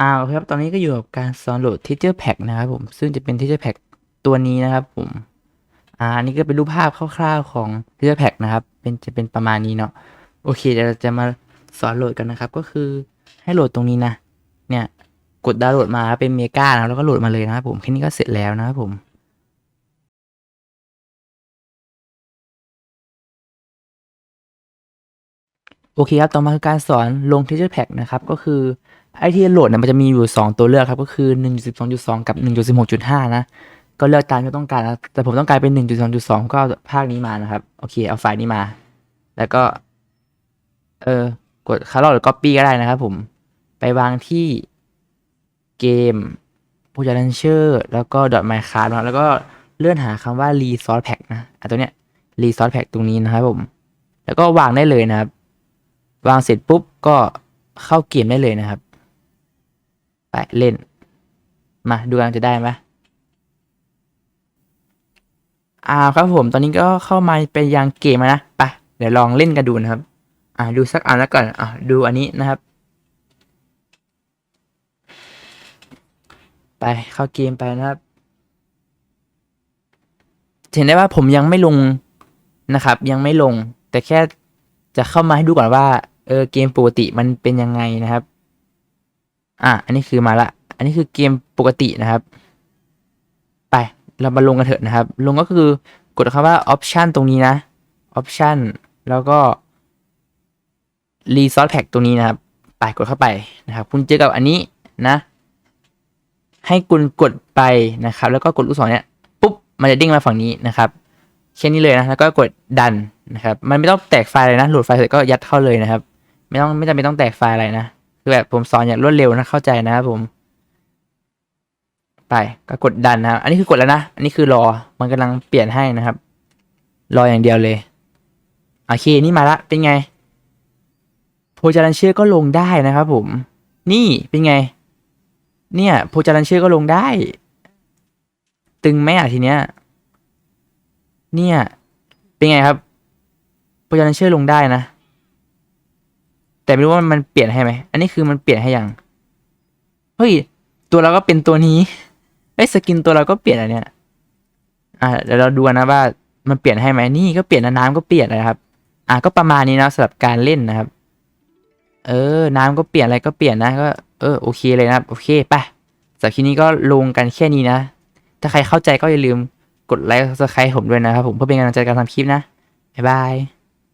อ่าคครับ ตอนนี้ก็อยู่กับการสอนโหลด Teacher Pack นะครับผม ซึ่งจะเป็น Teacher Pack ตัวนี้นะครับผม อ่า อันนี้ก็เป็นรูปภาพคร่าวๆของ Teacher Pack นะครับ เป็นจะเป็นประมาณนี้เนาะ โอเคเดี๋ยวเราจะมาสอนโหลดกันนะครับ ก็คือให้โหลดตรงนี้นะ เนี่ย กดดาวน์โหลดมาเป็นเมกานะแล้วก็โหลดมาเลยนะครับผม แค่นี้ก็เสร็จแล้วนะครับผมโอเคครับ ต่อมาคือการสอนลง Teacher Pack นะครับ ก็คือ ไอที่โหลดเนี่ยมันจะมีอยู่ 2 ตัวเลือกครับ ก็คือ 1.12.2 กับ 1.16.5 นะ ก็เลือกตามที่ต้องการนะแต่ผมต้องการเป็น 1.2.2 ก็เอาภาคนี้มานะครับ โอเค เอาไฟล์นี้มา แล้วก็ เออกดคาร์ลหรือ Copy ก็ได้นะครับผม ไปวางที่เกม p r o j e c t Launcher แล้วก็ .minecraft นะครับแล้วก็เลื่อนหาคำว่า resource pack นะอะตัวเนี้ย resource pack ตรงนี้นะครับผม แล้วก็วางได้เลยนะครับ วางเสร็จปุ๊บก็เข้าเกมได้เลยนะครับ ไปเล่น มาดูกันจะได้ไหมอ่าครับผมตอนนี้ก็เข้ามาเป็นยังเกมนะไปเดี๋ยวลองเล่นกันดูนะครับ อ่าดูสักอันแล้วก่อนอ่าดูอันนี้นะครับ ไปเข้าเกมไปนะครับเห็นได้ว่าผมยังไม่ลงนะครับ ยังไม่ลง แต่แค่จะเข้ามาให้ดูก่อนว่าเออเกมปกติมันเป็นยังไงนะครับ อะอันนี้คือมาละ อันนี้คือเกมปกตินะครับ ไปเรามาลงกันเถอะนะครับ ลงก็คือกดคำว่า option ตรงนี้นะ option แล้วก็ resource pack ตรงนี้นะครับ ไปกดเข้าไปนะครับ คุณเจอกับอันนี้นะ ให้คุณกดไปนะครับ แล้วก็กดลูกศรเนี่ยปุ๊บมันจะเด้งมาฝั่งนี้นะครับแค่นี้เลยนะแล้วก็กดดันนะครับ มันไม่ต้องแตกไฟล์เลยนะโหลดไฟล์เสร็จก็ยัดเข้าเลยนะครับ ไม่ต้องไม่จำเป็นต้องแตกไฟล์อะไรนะ คือแบบผมสอนอย่างรวดเร็วนะเข้าใจนะครับผม ไปก็กดดันนะอันนี้คือกดแล้วนะอันนี้คือรอมันกำลังเปลี่ยนให้นะครับ รออย่างเดียวเลยโอเคนี่มาละเป็นไงโพจารันเชื่อก็ลงได้นะครับผม นี่เป็นไง เนี่ยโพจารันเชื่อก็ลงได้ ตึงไหมอะทีเนี้ย เนี่ย เป็นไงครับโพจารันเชื่อลงได้นะ แต่ไม่รู้ว่ามันเปลี่ยนให้ไหม อันนี้คือมันเปลี่ยนให้ยัง เฮ้ย ตัวเราก็เป็นตัวนี้เอ้ยสกินตัวเราก็เปลี่ยนอันเนี้ยอ่าเดี๋ยวเราดูนะว่ามันเปลี่ยนให้ไหมนี่ก็เปลี่ยนนะน้ำก็เปลี่ยนนะครับ อะก็ประมาณนี้นะสำหรับการเล่นนะครับ เออ น้ำก็เปลี่ยนอะไรก็เปลี่ยนนะก็เออโอเคเลยนะครับโอเคไปสำหรับคลิปนี้ก็ลงกันแค่นี้นะ ถ้าใครเข้าใจก็อย่าลืมกดไลค์ซับสไครต์ผมด้วยนะครับผมเพื่อเป็นกำลังใจในการทำคลิปนะบ๊ายบาย